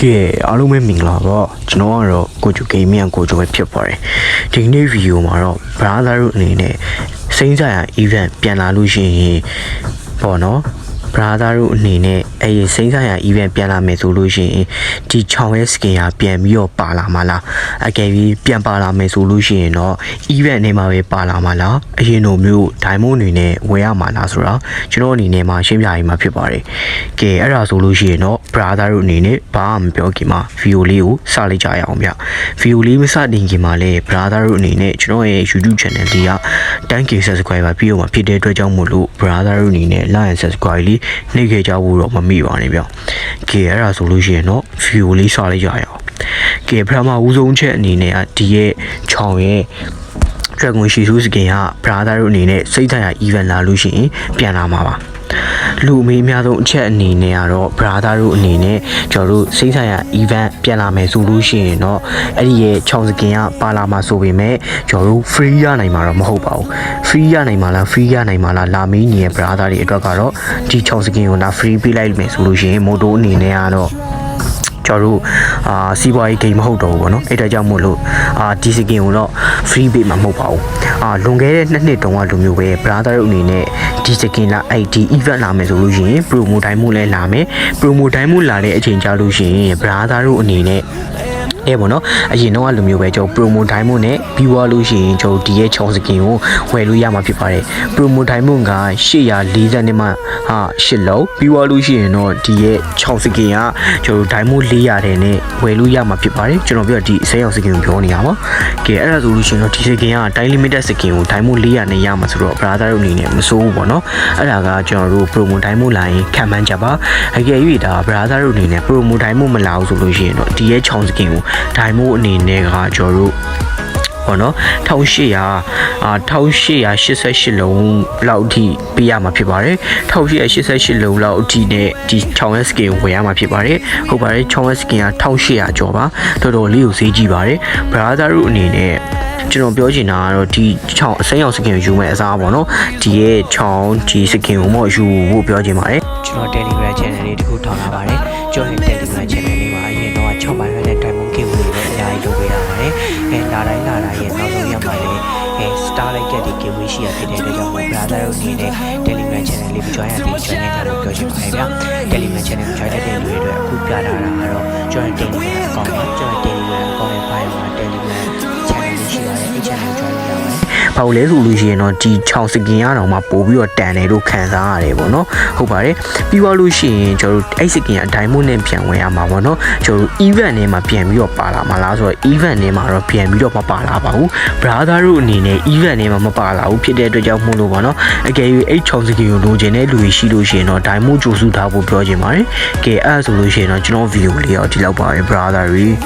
ကဲအားလုံးပဲမင်္ဂလာပါကျွန်တော်ကတော့ကိုဂျူဂိမ်းမြန်ကိုဂျူပဲဖြစ်ပါတယ်ဒီနေ့ဗီဒီယိုမှာတော့ brother တို့အနေနဲ့စိမ့်ဆိုင်ရာ event ပြန်လာလို့ရှိရင်ပေါ့နော် brother တို့အနေနဲ့ အဲ့ဒီစိမ့်ဆိုင်ရာ event ပြန်လာမယ်ဆိုလို့ရှိရင်ဒီချောင်းရဲ့ skin ကပြန်ပြီးတော့ပါလာမှာလားအကယ်ပြီးပြန်ပါလာမယ်ဆိုလို့ရှိရင်တော့ event နေမှာပဲပါလာမှာလားအရင်လိုမျိုး diamond အနေနဲ့ဝယ်ရမှာလားဆိုတော့ကျွန်တော်အနေနဲ့မှာရှင်းပြရမှာဖြစ်ပါတယ်ကဲအဲ့ဒါဆိုလို့ရှိရင်တော့ brother တို့အနေနဲ့ဘာမှမပြောခင်မှာ video လေးကိုစလိုက်ကြရအောင်ဗျ video လေးမစတင်ခင်မှာလည်း brother တို့အနေနဲ့ကျွန်တော်ရဲ့ YouTube channel ဒီက 10k subscriber ပြီးတော့မှဖြစ်တဲ့အတွက်ကြောင့်မို့လို့ brother တို့အနေနဲ့ like and subscribe လေးနှိပ်ခဲ့ကြဖို့တော့မမိပါနဲ့ဗျကဲအဲ့ဒါဆိုလို့ရှိရင်တော့ video လေးစလိုက်ကြရအောင်ကဲပထမဦးဆုံးချက်အနေနဲ့ကဒီရဲ့ချောင်းရဲ့ Dragon Shizu skin က brother တို့အနေနဲ့စိတ်ထရ event လာလို့ရှိရင်ပြန်လာမှာပါ လူအမေအများဆုံးအချက်အနေနဲ့ကတော့ brother တို့အနေနဲ့ကျွန်တော်တို့စိတ်ဆိုင်ရာ event ပြန်လာမယ်ဆိုလို့ရှိရင်တော့အဲ့ဒီရဲ့ချောင်းစကင်ကပါလာမှာဆိုပေမဲ့ကျွန်တော်တို့ free ရနိုင်မှာတော့မဟုတ်ပါဘူး free ရနိုင်မှာလား free ရနိုင်မှာလားလာမင်းညီရဲ့ brother တွေအတွက်ကတော့ဒီချောင်းစကင်ကိုလာ free ပေးလိုက်မယ်ဆိုလို့ရှိရင်မိုတိုအနေနဲ့ကတော့ကျွန်တော်တို့အာစီးပွားရေးဂိမ်းမဟုတ်တော့ဘူးပေါ့နော်အဲ့ဒါကြောင့်မို့လို့အာဒီစကင်ကိုတော့ free ပေးမှာမဟုတ်ပါဘူး အာလွန်ခဲ့တဲ့နှစ်နှစ်တုန်းကလိုမျိုးပဲ brother တို့အနေနဲ့ဒီစကင်လာအဲ့ဒီ event လာမယ်ဆိုလို့ရှိရင် promo တိုင်းမှုလည်းလာမယ် promo တိုင်းမှုလာတဲ့အချိန်ကြာလို့ရှိရင် brother တို့အနေနဲ့ အဲပေါ့နော်အရင်တော့လိုမျိုးပဲကျွန်တော် promo time မို့နဲ့ပြီးွားလို့ရှိရင်ကျွန်တော်ဒီရဲ့ချောင်းစကင်ကိုဝယ်လို့ရမှာဖြစ်ပါတယ် promo time မို့က840နဲ့မှဟာ8လုံးပြီးွားလို့ရှိရင်တော့ဒီရဲ့ချောင်းစကင်ကကျွန်တော် time မို့400တဲ့နဲ့ဝယ်လို့ရမှာဖြစ်ပါတယ်ကျွန်တော်ပြောဒီဆဲအောင်စကင်ကိုပြောနေတာပါကဲအဲ့ဒါဆိုလို့ရှိရင်တော့ဒီစကင်က time limited စကင်ကို time မို့400နဲ့ရမှာဆိုတော့ brother တို့အနေနဲ့မစိုးဘူးပေါ့နော်အဲ့ဒါကကျွန်တော်တို့ promo time မို့လာရင်ခံမှန်းကြပါအကယ်၍ဒါ brother တို့အနေနဲ့ promo time မို့မလာဘူးဆိုလို့ရှိရင်တော့ဒီရဲ့ချောင်းစကင်ကိုဒိုင်မို့အနေနဲ့ကကျွန်တော်တို့ပေါ့နော်1800အာ1888လုံးလောက်အထိပေးရမှာဖြစ်ပါတယ်1888လုံးလောက်အထိနဲ့ဒီချောင်းရဲ့ skin ကိုဝယ်ရမှာဖြစ်ပါတယ်ဟုတ်ပါတယ်ချောင်းရဲ့ skin က1800ကျော်ပါတော်တော်လေးကိုဈေးကြီးပါတယ် brother တို့အနေနဲ့ ကျွန်တော်ပြောချင်တာကတော့ဒီချောင်းအစိမ်းအောင်စကင်ကိုယူမဲ့အစားပေါ့နော်ဒီရဲ့ချောင်းဒီစကင်ကိုမော့ယူဖို့ပြောချင်ပါတယ်ကျွန်တော် Telegram channel လေးတစ်ခုထောင်လာပါတယ်ကျွန်တော်ရဲ့ Telegram channel လေးမှာအရင်တော့6ပိုင်းနဲ့ Diamond Game တွေလည်းအများကြီးလုပ်ပေးတာပါတယ်အဲလာတိုင်းလာတိုင်းရဲ့နောက်ဆုံးရက်မှာလည်းအဲ Starlight ကဒီ game ရှိရဖြစ်တဲ့အတွက်ကြောင့်မို့ brother တို့အနေနဲ့ Telegram channel လေးကို join ရသေး join နေတာလို့ပြောချင်ပါတယ်ဗျာ Telegram channel ကို join တဲ့တဲ့လူတွေအတွက်အခုပြထားတာကတော့ကျွန်တော် Telegram account ပါကျွန်တော် Telegram ရှိပါတယ်အဲ့ channel ကို join လုပ်ရပါတယ်။ဘာလို့လဲဆိုလို့ရှိရင်တော့ဒီ6စကင်ရအောင်မှပို့ပြီးတော့တန်တယ်လို့ခံစားရတယ်ပေါ့နော်။ဟုတ်ပါတယ်။ပြီးသွားလို့ရှိရင်ကျွန်တော်တို့အဲ့စကင်က diamond နဲ့ပြန်ဝင်ရမှာပေါ့နော်။ကျွန်တော်တို့ event ထဲမှာပြန်ပြီးတော့ပါလာမှာလားဆိုတော့ event ထဲမှာတော့ပြန်ပြီးတော့မပါလာပါဘူး။ brother တို့အနေနဲ့ event ထဲမှာမပါလာဘူးဖြစ်တဲ့အတွက်ကြောင့်မို့လို့ပေါ့နော်။အကယ်၍အဲ့6စကင်ကိုလိုချင်တဲ့လူတွေရှိလို့ရှိရင်တော့ diamond ကြိုစုထားဖို့ပြောချင်ပါတယ်။ကဲအဲ့ဒါဆိုလို့ရှိရင်တော့ကျွန်တော် video လေးတော့ဒီလောက်ပါပဲ brother တွေ။